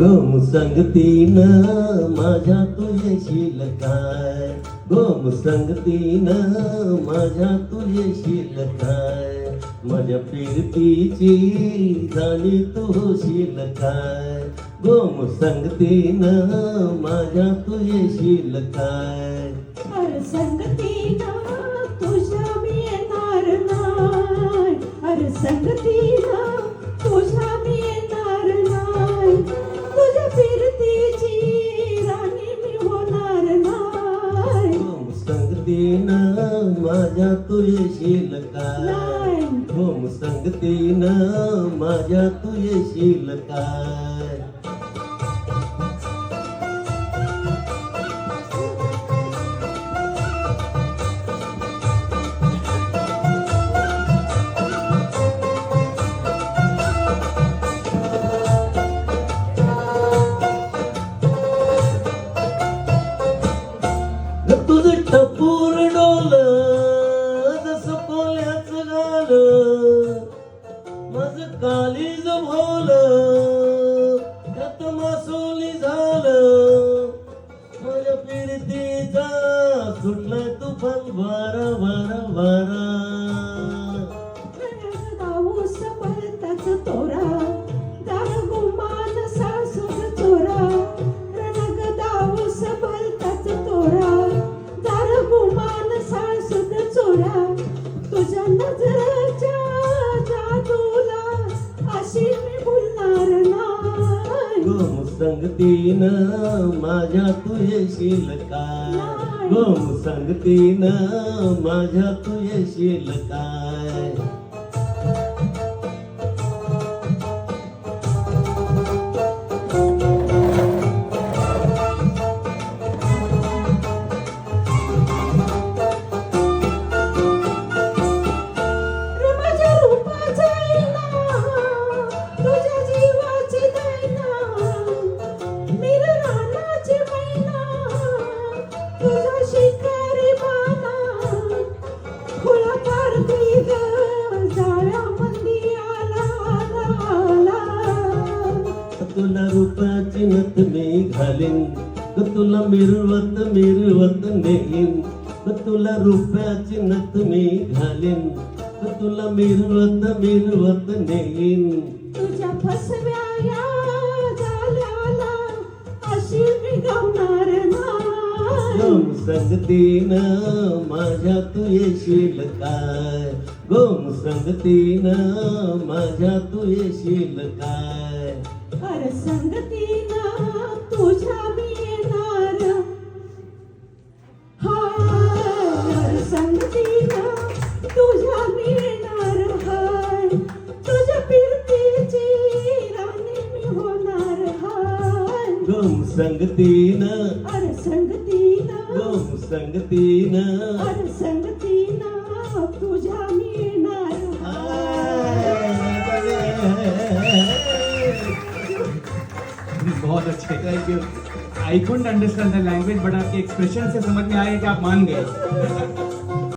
गोम संगतीन माझ्या तू येशील काय गोम संगतीन माझ्या तू येशील काय माझ्या फिरतीची झाली तू होशील काय गोम संगतीन माझ्या तू येशील काय अरे संगतीनं तुझ्या मी येणार नाही. तुझ्या फिरतीची राणी मी होणार नाही. गोम संगतीनं माझ्या तू येशील काय नाही. गोम संगतीनं माझ्या तू येशील काय कोल्याचं माझं कालीज त्यात मासोली झालं. माझ्या फिरतीचा सुटलाय तुफान वारा वारा वारा. पाऊस नजरेच्या जादूला अशी मी भुलणार नाही. गोम संगतीनं माझ्या तू येशील काय गोम संगतीनं माझ्या तू येशील काय? तुला रूपाची नथ मी घालीन तुला मिरवत मिरवत नेईन. तुला रुपयाची नथ मी घालीन तुला मिरवत मिरवत नेईन. तुझ्या फसव्या या झाल्याला अशी मी गवणार संगतीन माझ्या तू येशील काय? गोम संगतीन माझ्या तू येशील काय? अरे संगतीन तुझ्या गोम संगतीनं अरे संगतीनं गोम संगतीनं अरे संगतीनं तुझ्या मी येणार बहुत अच्छे thank you I can't understand the language but आपके एक्सप्रेशन से समझ में आया कि आप मान गए।